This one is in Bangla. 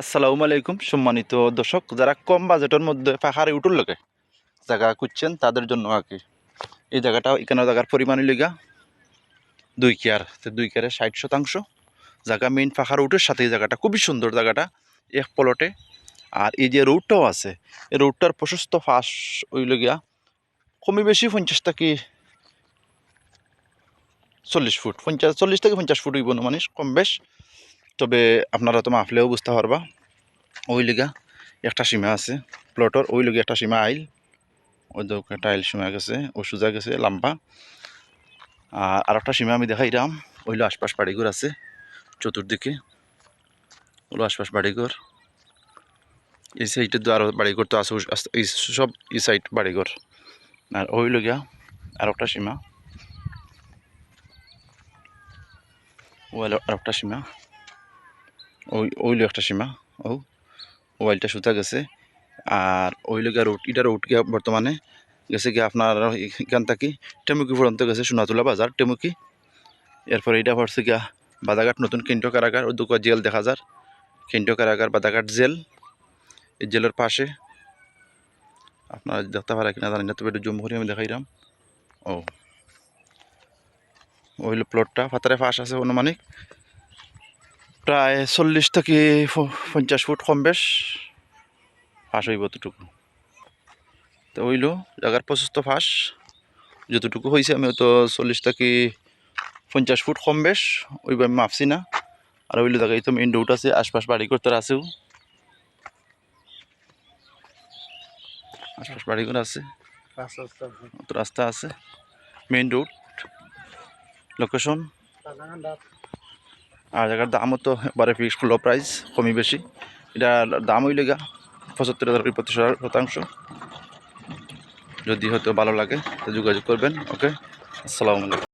আসসালামু আলাইকুম, সম্মানিত দর্শক, যারা কম বাজেটের মধ্যে পাহাড়ে উঠুর লোকে জায়গা খুঁজছেন, তাদের জন্য আর কি। এই জায়গাটা এখানে জায়গার পরিমাণই লিগা দুই কেয়ার, তো দুই কেয়ারে ষাট শতাংশ। জায়গা মেইন পাহাড় উঠের সাথে এই জায়গাটা খুবই সুন্দর জায়গাটা, এক পলটে আর এই যে রোডটাও আছে, এই রোডটার প্রশস্ত ফাঁস ওই লগিয়া কমই বেশি পঞ্চাশ থেকে চল্লিশ ফুট, পঞ্চাশ, চল্লিশ থেকে পঞ্চাশ ফুট হইব না মানে কম বেশ। তবে আপনারা তো মাফলেও বুঝতে পারবা, ওই লিগা একটা সীমা আছে, প্লটর, ওই লিগে একটা সীমা আইল, ওই তো একটা আইল সীমা গেছে ও সোজা গেছে লাম্বা আর আর একটা সীমা আমি দেখাইলাম ওইলো আশপাশ বাড়িঘর আছে, চতুর্দিকে ওগুলো আশপাশ বাড়িঘর। এই সাইডে তো আরও বাড়িঘর তো আছে এই সব এই সাইড বাড়িঘর। আর ওই লগিয়া আর একটা সীমা। ওইলো আর একটা সীমা। ওই ওইলো একটা সীমা, ও ওয়াইলটা সুতা গেছে। আর ওই লগিয়া রোড এটা রোড গিয়া বর্তমানে গেছে গিয়ে আপনার এখান থেকে, টেমুকি পর্যন্ত গেছে, সোনাতুলা বাজার, টেমুকি। এরপরে এটা পড়ছে গিয়া বাদাঘাট, নতুন কেন্দ্র কারাগার ও দুটো জেল দেখা যার। কেন্দ্র কারাগার, বাদাঘাট জেল। এই জেলের পাশে, আপনারা দেখতে পারা কিনা জানি না, তবে একটু জুম করে আমি দেখাইলাম ও, ওই প্লটটা ফাতারে ফাঁস আছে অনুমানিক। প্রায় চল্লিশ থেকে পঞ্চাশ ফুট কম বেশ ফাঁস হইব অতটুকু তো হইল জায়গার প্রশস্ত ফাঁস। যতটুকু হয়েছে আমি তো চল্লিশ থেকে পঞ্চাশ ফুট কম বেশ ওইভাবে আমি মাপছি না। আর ওইলো জায়গায় তো মেইন রোড আছে আশপাশ বাড়ি করতে আছেও। আশপাশ বাড়ি করে আছে। রাস্তা আছে। মেইন রোড লোকেশন আর জায়গার দামও তো এবারে ফিক্স লো প্রাইস কমই বেশি। এটা দাম হইলে গা পঁচাত্তর হাজার পঁচিশ শতাংশ। যদি হয়তো ভালো লাগে, তো যোগাযোগ করবেন ওকে আসসালামু আলাইকুম।